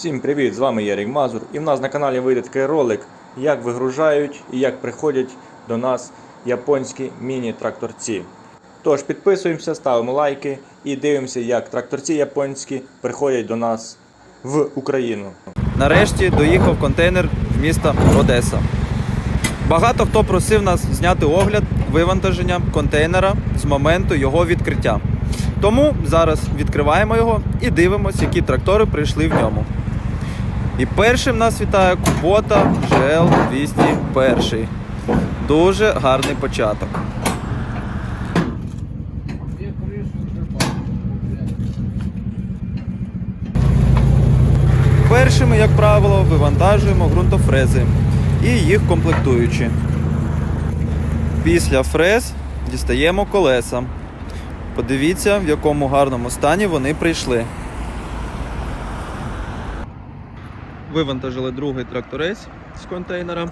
Всім привіт! З вами Ярик Мазур. І в нас на каналі вийде такий ролик, як вигружають і як приходять до нас японські міні-тракторці. Тож підписуємося, ставимо лайки і дивимося, як тракторці японські приходять до нас в Україну. Нарешті доїхав контейнер в місто Одеса. Багато хто просив нас зняти огляд вивантаження контейнера з моменту його відкриття. Тому зараз відкриваємо його і дивимося, які трактори прийшли в ньому. І першим нас вітає Кубота GL 201. Дуже гарний початок. Першими, як правило, вивантажуємо ґрунтофрези і їх комплектуючі. Після фрез дістаємо колеса. Подивіться, в якому гарному стані вони прийшли. Вивантажили другий тракторець з контейнера.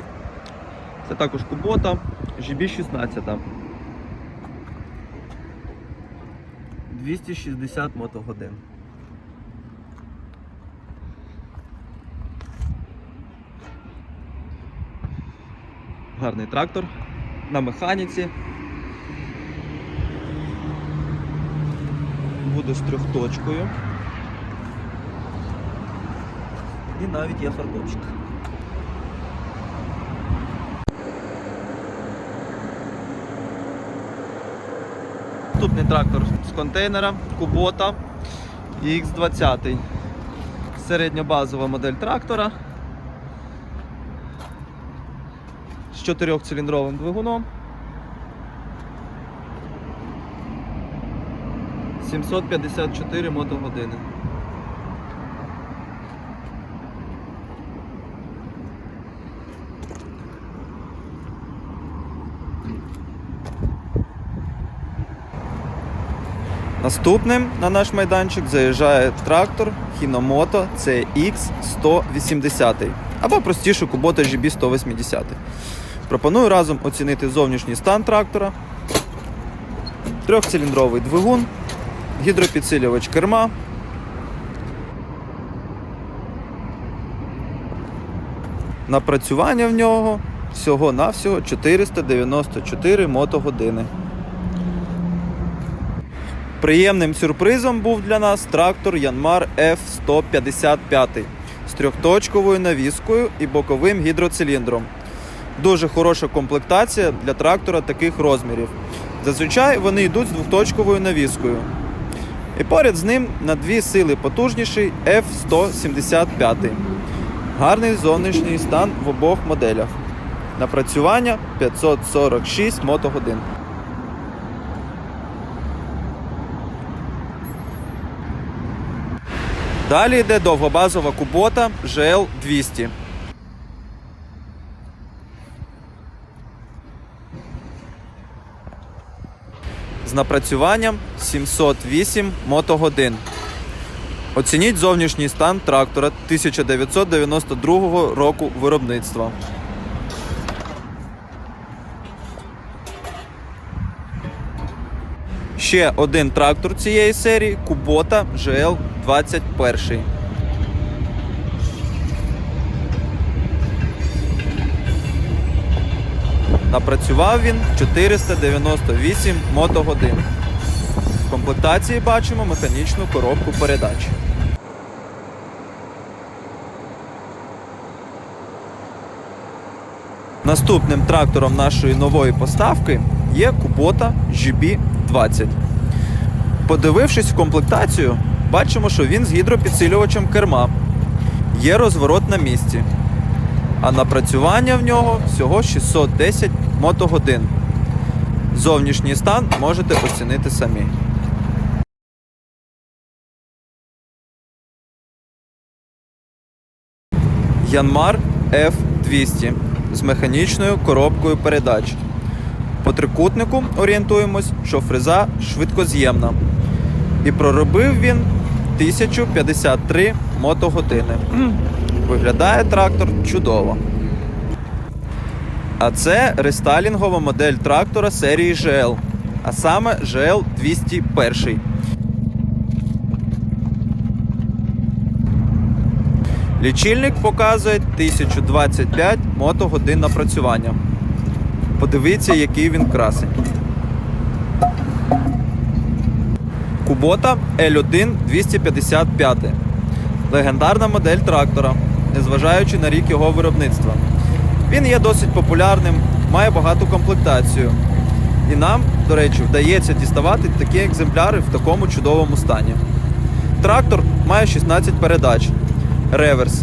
Це також Кубота GB16. 260 мотогодин. Гарний трактор на механіці. Буде з трьохточкою. І навіть є фаркопчик. Наступний трактор з контейнера Kubota X20. Середньобазова модель трактора. з 4-циліндровим двигуном. 754 мотогодини. Наступним на наш майданчик заїжджає трактор Hinomoto CX180 або простіше Kubota GB180. Пропоную разом оцінити зовнішній стан трактора, трьохциліндровий двигун, гідропідсилювач керма. Напрацювання в нього всього-навсього 494 мотогодини. Приємним сюрпризом був для нас трактор Yanmar F155 з трьохточковою навіскою і боковим гідроциліндром. Дуже хороша комплектація для трактора таких розмірів. Зазвичай вони йдуть з двохточковою навіскою. І поряд з ним на дві сили потужніший F175. Гарний зовнішній стан в обох моделях. Напрацювання 546 мотогодин. Далі йде довгобазова кубота GL200. з напрацюванням 708 мотогодин. Оцініть зовнішній стан трактора 1992 року виробництва. Ще один трактор цієї серії Kubota GL21. Напрацював він 498 мотогодин. В комплектації бачимо механічну коробку передач. Наступним трактором нашої нової поставки є Kubota GB20. Подивившись в комплектацію, бачимо, що він з гідропідсилювачем керма. Є розворот на місці а напрацювання в нього всього 610 мотогодин. Зовнішній стан можете оцінити самі. Янмар F200 з механічною коробкою передач. По трикутнику орієнтуємось, що фреза швидкоз'ємна. І проробив він 1053 мотогодини. Виглядає трактор чудово. А це рестайлінгова модель трактора серії GL, а саме GL 201. Лічильник показує 1025 мотогодин напрацювання. Подивіться, який він красень. Кубота L1 255. Легендарна модель трактора, незважаючи на рік його виробництва. Він є досить популярним, має багату комплектацію. І нам, до речі, вдається діставати такі екземпляри в такому чудовому стані. Трактор має 16 передач, реверс.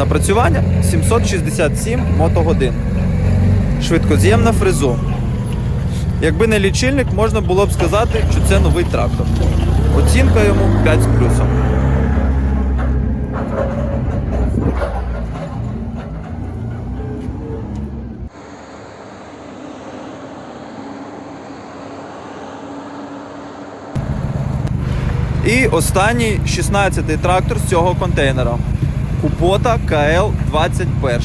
Напрацювання 767 мотогодин. Швидкоз'єм на фрезу. Якби не лічильник, можна було б сказати, що це новий трактор. Оцінка йому 5 з плюсом. І останній 16-й трактор з цього контейнера. Кубота КЛ-21.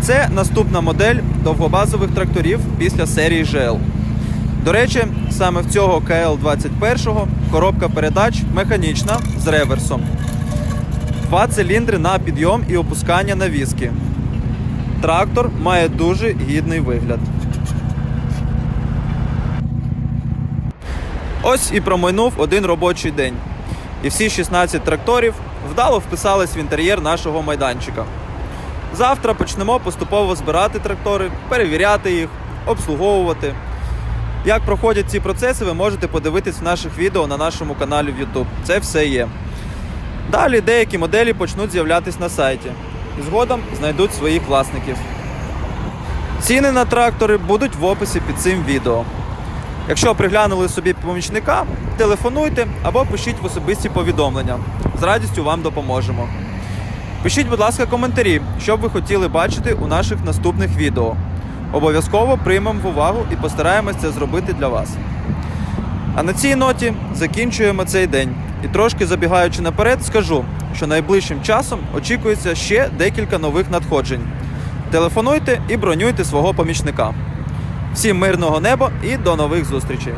Це наступна модель довгобазових тракторів після серії GL. До речі, саме в цього КЛ-21 коробка передач механічна з реверсом. Два циліндри на підйом і опускання навіски. Трактор має дуже гідний вигляд. Ось і промайнув один робочий день. І всі 16 тракторів вдало вписались в інтер'єр нашого майданчика. Завтра почнемо поступово збирати трактори, перевіряти їх, обслуговувати. Як проходять ці процеси, ви можете подивитись в наших відео на нашому каналі в YouTube. Це все є. Далі деякі моделі почнуть з'являтись на сайті і згодом знайдуть своїх власників. Ціни на трактори будуть в описі під цим відео. Якщо приглянули собі помічника, телефонуйте або пишіть в особисті повідомлення. З радістю вам допоможемо. Пишіть, будь ласка, коментарі, що б ви хотіли бачити у наших наступних відео. Обов'язково приймемо в увагу і постараємось це зробити для вас. А на цій ноті закінчуємо цей день. І трошки забігаючи наперед, скажу, що найближчим часом очікується ще декілька нових надходжень. Телефонуйте і бронюйте свого помічника. Всім мирного неба і до нових зустрічей!